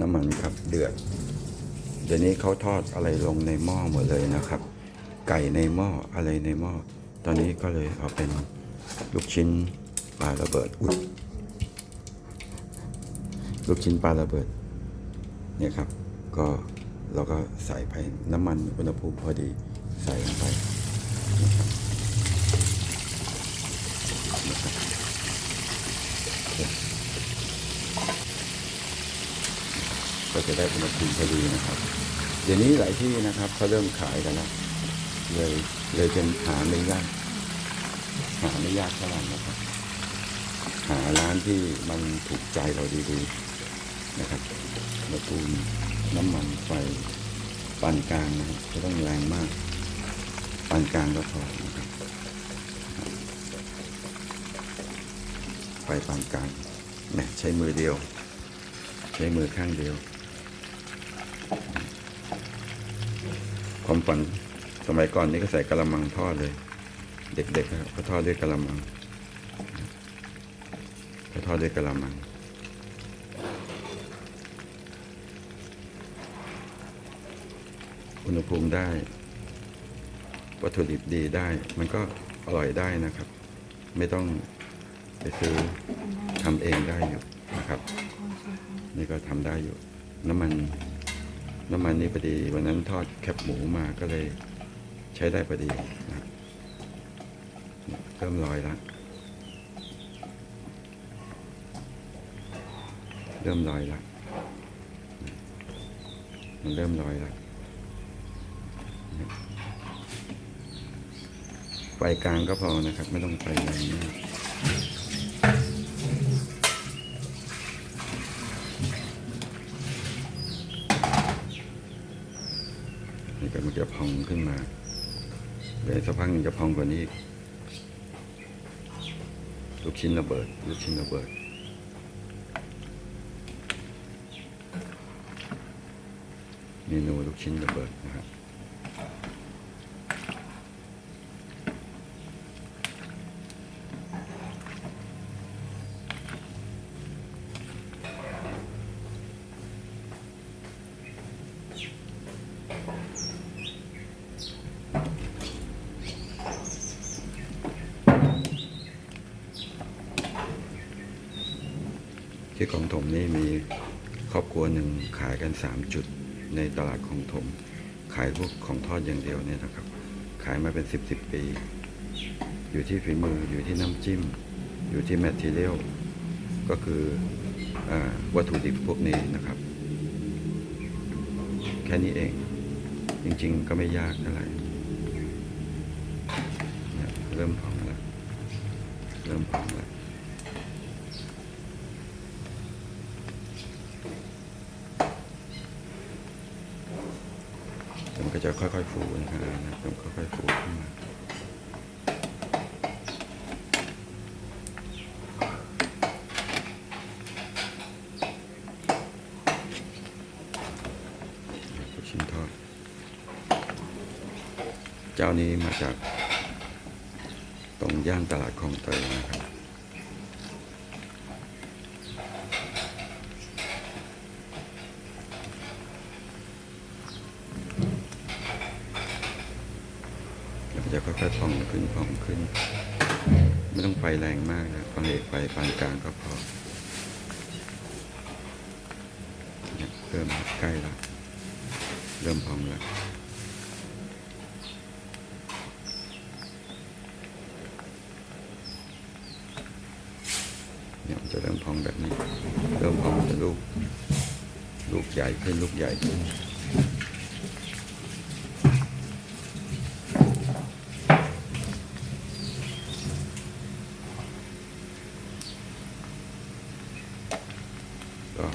น้ำมันครับเดือด เดี๋ยวนี้เขาทอดอะไรลงในหม้อหมดเลยนะครับ ไก่ในหม้ออะไรในหม้อ ตอนนี้ก็เลยเอาเป็นลูกชิ้นปลาระเบิดอุ๊ยลูกชิ้นปลาระเบิดเนี่ยครับ ก็เราก็ใส่ไปน้ำมันอุณหภูมิพอดีใส่ลงไปนะครับ ก็จะได้อุณหภูมิพอดีนะครับ เดี๋ยวนี้หลายที่นะครับเขาเริ่มขายกันแล้วเลยเลยเป็นหาไม่ยากหาไม่ยากเท่าไหร่นะครับ หาร้านที่มันถูกใจเราดีๆนะครับอุณหภูมิน้ำมันไฟปานกลางนะครับไม่ต้องแรงมากปานกลางก็พอนะครับไฟปานกลางเนี่ยใช้มือเดียว ใช้มือข้างเดียว ความฝันสมัยก่อนนี่ก็ใส่กระมังทอดเลย เด็กๆนะครับก็ทอดด้วยกระมังก็ทอดด้วยกระมังอุณหภูมิได้ วัตถุดิบดีได้ มันก็อร่อยได้นะครับ ไม่ต้องไปซื้อทำเองได้อยู่นะครับ นี่ก็ทำได้อยู่ น้ำมัน น้ำมันนี่พอดี วันนั้นทอดแคบหมูมาก็เลยใช้ได้พอดีนะเริ่มลอยแล้วเริ่มลอยแล้วมันเริ่มลอยแล้วไฟกลางก็พอนะครับ ไม่ต้องไฟแรงมาก นี่ก็มันจะพองขึ้นมาเดี๋ยวสักพักหนึ่งจะพองกว่านี้ ลูกชิ้นระเบิด ลูกชิ้นระเบิดเมนูลูกชิ้นระเบิดนะครับ ที่ของถมนี่มีครอบครัวหนึ่งขายกันสามจุดในตลาดของถม ขายพวกของทอดอย่างเดียวเนี่ยนะครับ ขายมาเป็นสิบสิบปี อยู่ที่ฝีมืออยู่ที่น้ำจิ้ม อยู่ที่แมทเทียลก็คืออวัตถุดิบพวกนี้นะครับ แค่นี้เองจริงๆ ก็ไม่ยากเท่าไหร่เนี่ยเริ่มพองแล้ว เริ่มพองแล้ว ก็จะค่อยๆฟูนะครับมันค่อยๆฟูขึ้นมาชิ้นทอด เจ้านี้มาจากตรงย่านตลาดคลองเตยนะครับ แล้วก็จะค่อยๆพองขึ้นพองขึ้น ไม่ต้องไฟแรงมากนะไฟไฟปานกลางก็พอเนี่ยเริ่มใกล้ล้วเริ่มพองล้วเนี่ยมันจะเริ่มพองแบบนี้ เริ่มพองจะลูก ลูกใหญ่ขึ้นลูกใหญ่ขึ้น ก็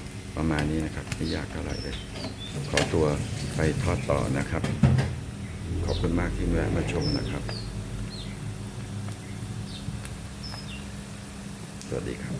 ประมาณนี้นะครับ ไม่ยากเท่าไหร่เลย ขอตัวไปทอดต่อนะครับ ขอบคุณมากที่แวะมาชมนะครับ สวัสดีครับ